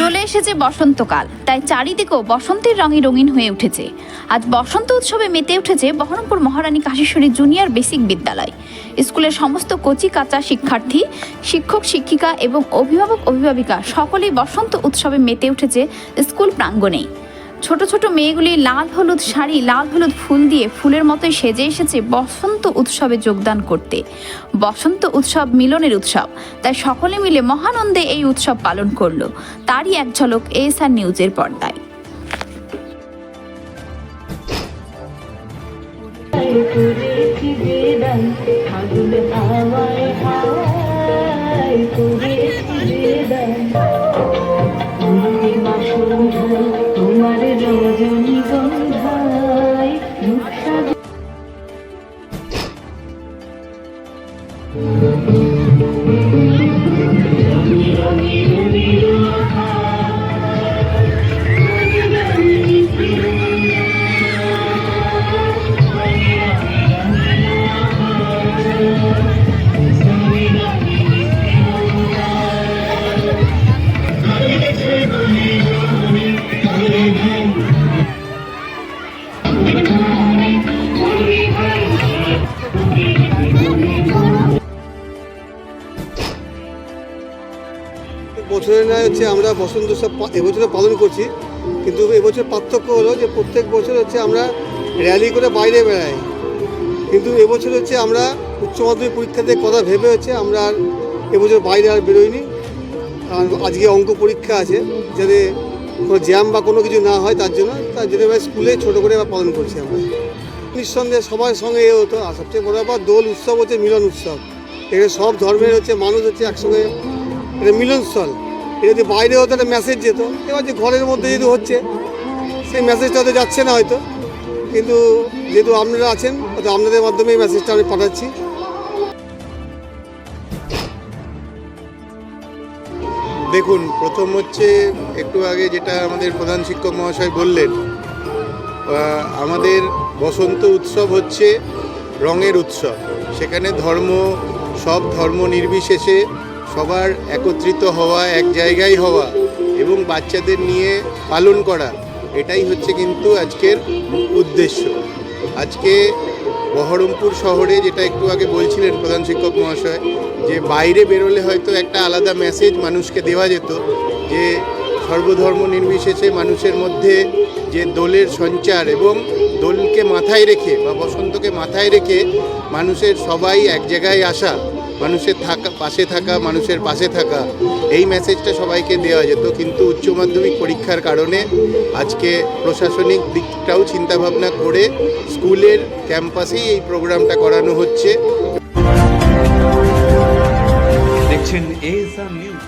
চলে এসেছে বসন্তকাল, তাই চারিদিকেও বসন্তের রঙে রঙিন হয়ে উঠেছে। আজ বসন্ত উৎসবে মেতে উঠেছে বহরমপুর মহারানী কাশেশ্বরী জুনিয়র বেসিক বিদ্যালয়। স্কুলের সমস্ত কচি কাঁচা শিক্ষার্থী, শিক্ষক, শিক্ষিকা এবং অভিভাবক, অভিভাবিকা সকলেই বসন্ত উৎসবে মেতে উঠেছে স্কুল প্রাঙ্গণেই ছোট ছোট মেয়েগুলি লাল হলুদ শাড়ি, লাল হলুদ ফুল দিয়ে ফুলের মতোই সেজে এসেছে বসন্ত উৎসবে যোগদান করতে। বসন্ত উৎসব মিলনের উৎসব, তাই সকলে মিলে মহানন্দে এই উৎসব পালন করল। তারই এক ঝলক এএসআর নিউজের পর্দায়। সন্ধ্যায় তোমার রজনী গন্ধায় রূপসাগর। বছরের নয় হচ্ছে আমরা বসন্ত উৎসব এবছরে পালন করছি। কিন্তু এবছর পার্থক্য হলো যে প্রত্যেক বছর হচ্ছে আমরা র্যালি করে বাইরে বেড়াই। কিন্তু এবছর হচ্ছে আমরা উচ্চ মাধ্যমিক পরীক্ষাতে কথা ভেবে হচ্ছে আমরা আর এবছর বাইরে আর বেরোইনি। আর আজকে অঙ্ক পরীক্ষা আছে, যাতে কোনো জ্যাম বা কোনো কিছু না হয় তার জন্য। তার জন্য স্কুলে ছোটো করে পালন করছি আমরা। নিঃসন্দেহে সবার সঙ্গে এ হতো। আর সবচেয়ে বড় ব্যাপার, দোল উৎসব হচ্ছে মিলন উৎসব। এখানে সব ধর্মের হচ্ছে মানুষ হচ্ছে একসঙ্গে, এটা মিলনস্থল। যদি বাইরে হতো একটা মেসেজ যেত। এবার যে ঘরের মধ্যে যদি হচ্ছে, সেই মেসেজটা হয়তো যাচ্ছে না হয়তো। কিন্তু যেহেতু আপনারা আছেন, হয়তো আপনাদের মাধ্যমে এই মেসেজটা আমি পাঠাচ্ছি। দেখুন, প্রথম হচ্ছে একটু আগে যেটা আমাদের প্রধান শিক্ষক মহাশয় বললেন আমাদের বসন্ত উৎসব হচ্ছে রঙের উৎসব। সেখানে ধর্ম, সব ধর্ম নির্বিশেষে সবার একত্রিত হওয়া, এক জায়গায় হওয়া এবং বাচ্চাদের নিয়ে পালন করা, এটাই হচ্ছে কিন্তু আজকের উদ্দেশ্য। আজকে বহরমপুর শহরে যেটা একটু আগে বলছিলেন প্রধান শিক্ষক মহাশয়, যে বাইরে বেরোলে হয়তো একটা আলাদা মেসেজ মানুষকে দেওয়া যেত, যে সর্বধর্ম নির্বিশেষে মানুষের মধ্যে যে দোলের সঞ্চার এবং দোলকে মাথায় রেখে বা বসন্তকে মাথায় রেখে মানুষের সবাই এক জায়গায় আসা মানুষের থাকা, পাশে থাকা, মানুষের পাশে থাকা, এই মেসেজটা সবাইকে দেওয়া যেত। কিন্তু উচ্চ মাধ্যমিক পরীক্ষার কারণে আজকে প্রশাসনিক দিকটাও চিন্তাভাবনা করে স্কুলের ক্যাম্পাসেই এই প্রোগ্রামটা করানো হচ্ছে। দেখছেন এএসআর নিউজ